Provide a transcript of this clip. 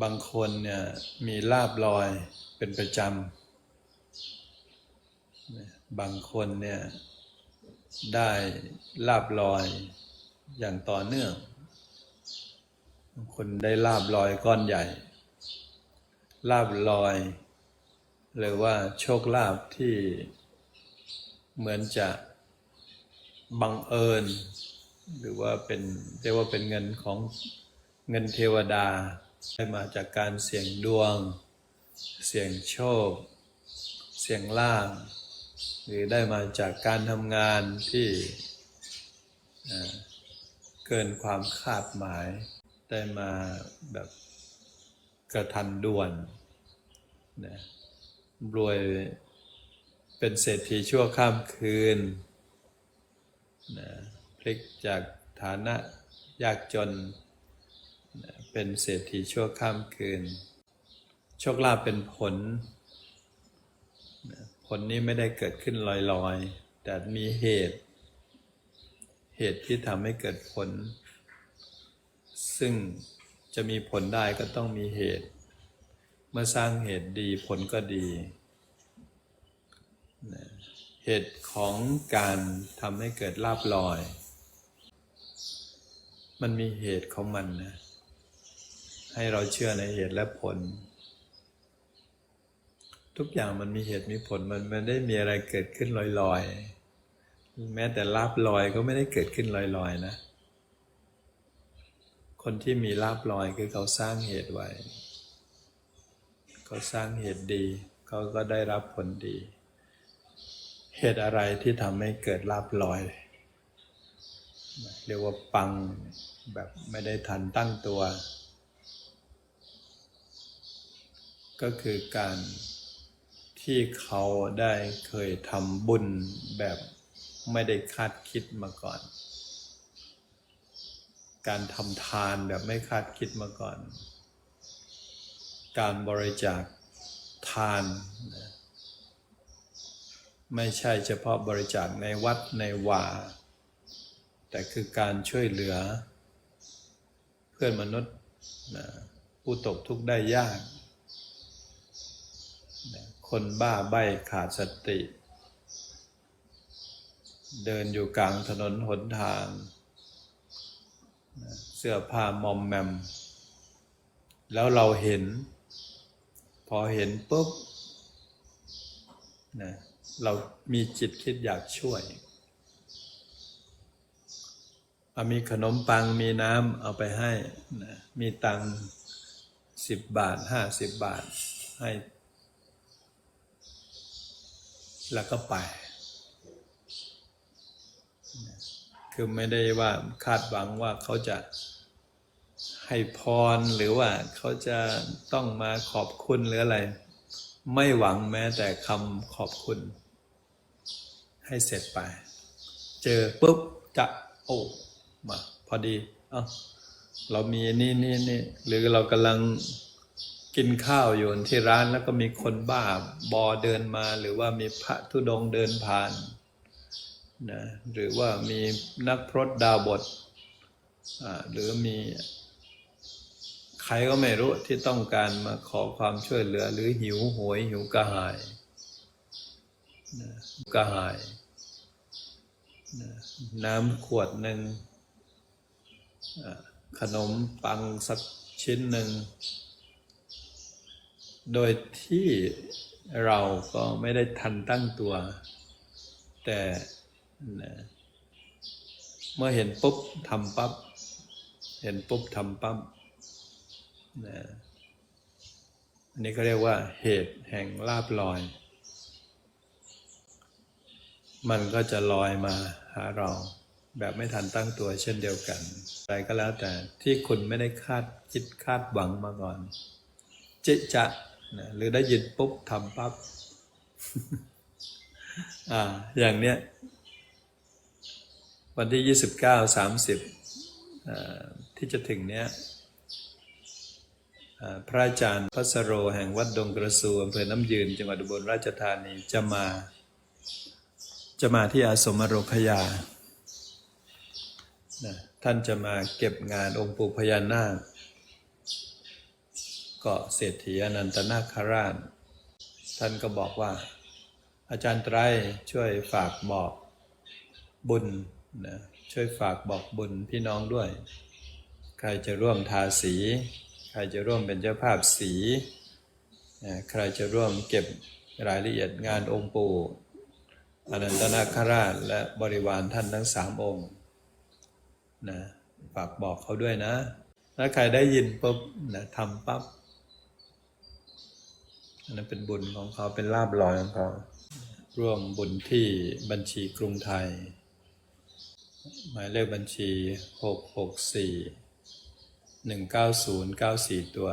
บางคนเนี่ยมีลาบลอยเป็นประจำ บางคนเนี่ยได้ลาบลอยอย่างต่อเนื่อง บางคนได้ลาบลอยก้อนใหญ่ ลาบลอยหรือว่าโชคลาภที่เหมือนจะบังเอิญ หรือว่าเป็นเรียกว่าเป็นเงินของเงินเทวดา ได้มาจากการเสี่ยงดวง เสี่ยงโชค เสี่ยงลาภหรือได้มาจากการทำงานที่เกินความคาดหมาย ได้มาแบบกระทันด่วนนะรวยเป็นเศรษฐีชั่วข้ามคืนนะพลิกจากฐานะยากจน เป็นเศรษฐีชั่วข้ามคืน โชคลาภเป็นผล ผลนี้ไม่ได้เกิดขึ้นลอยๆ แต่มีเหตุ เหตุที่ทำให้เกิดผล ซึ่งจะมีผลได้ก็ต้องมีเหตุ เมื่อสร้างเหตุดีผลก็ดี เหตุของการทำให้เกิดลาบลอย มันมีเหตุของมันนะ ให้เราเชื่อในเหตุและผล ทุกอย่างมันมีเหตุมีผลมันไม่ได้มีอะไรเกิดขึ้นลอยๆ แม้แต่ลาบลอยก็ไม่ได้เกิดขึ้นลอยๆนะ คนที่มีลาบลอยคือเขาสร้างเหตุไว้เขาสร้างเหตุดีเขาก็ได้รับผลดี เหตุอะไรที่ทำให้เกิดลาบลอยเรียกว่าปังแบบไม่ได้ทันตั้งตัว ก็คือการที่เขาได้เคยทำบุญแบบไม่ได้คาดคิดมาก่อน การทำทานแบบไม่คาดคิดมาก่อน การบริจาคทาน ไม่ใช่เฉพาะบริจาคในวัดในวา แต่คือการช่วยเหลือ เพื่อนมนุษย์ผู้ตกทุกข์ได้ยาก คนบ้าใบ้ขาดสติ เดินอยู่กลางถนนหนทาง เสื้อผ้ามอมแมม แล้วเราเห็น พอเห็นปุ๊บนะเรามีจิตคิดอยากช่วยเอามีขนมปังมีน้ำเอาไปให้นะมีตังสิบบาทห้าสิบบาทให้ แล้วก็ไป คือไม่ได้ว่าคาดหวังว่าเขาจะให้พรหรือว่าเขาจะต้องมาขอบคุณหรืออะไร ไม่หวังแม้แต่คำขอบคุณ ให้เสร็จไป เจอปุ๊บจะโอ้มาพอดี เอ้าเรามีนี่นี่นี่หรือเรากำลัง กินข้าวอยู่ที่ร้านแล้วก็มีคนบ้าบอเดินมาหรือว่ามีพระธุดงเดินผ่านนะหรือว่ามีนักพรตดาวบทอ่าหรือมีใครก็ไม่รู้ที่ต้องการมาขอความช่วยเหลือหรือหิวโหวยหิวกระหายนะกระหายนะน้ำขวดหนึ่งขนมปังสักชิ้นหนึ่ง โดยที่เราก็ไม่ได้ทันตั้งตัว แต่เมื่อเห็นปุ๊บทำปั๊บเห็นปุ๊บทำปั๊บนะอันนี้ก็เรียกว่าเหตุแห่งลาบลอย มันก็จะลอยมาหาเรา แบบไม่ทันตั้งตัวเช่นเดียวกัน อะไรก็แล้วแต่ที่คุณไม่ได้คาดคิดคาดหวังมาก่อน จิจะ นะหรือได้ยินปุ๊บทำปั๊บอ่าอย่างเนี้ย วันที่29 30อ่าสามสิบที่จะถึงเนี้ยพระอาจารย์พัสโรแห่งวัดดงกระสูอำเภอน้ำยืน จังหวัดอุบลราชธานีจะมา จะมาที่อาสมโรคยานะท่านจะมาเก็บงานองค์ปู่พญานาค กาะเศรษฐีอนันตนาคราช ท่านก็บอกว่า อาจารย์ไตรช่วยฝากบอกบุญนะช่วยฝากบอกบุญพี่น้องด้วย ใครจะร่วมทาสี ใครจะร่วมเป็นเจ้าภาพสีนะใครจะร่วมเก็บรายละเอียดงานองค์ปู่อนันตนาคราชและบริวารท่านทั้งสามองค์นะฝากบอกเขาด้วยนะ ถ้าใครได้ยินปุ๊บนะทำปั๊บ อันนั้นเป็นบุญของเขาเป็นลาบลอยของเขาร่วมบุญที่บัญชีกรุงไทย หมายเลขบัญชี 664 19094 ตัว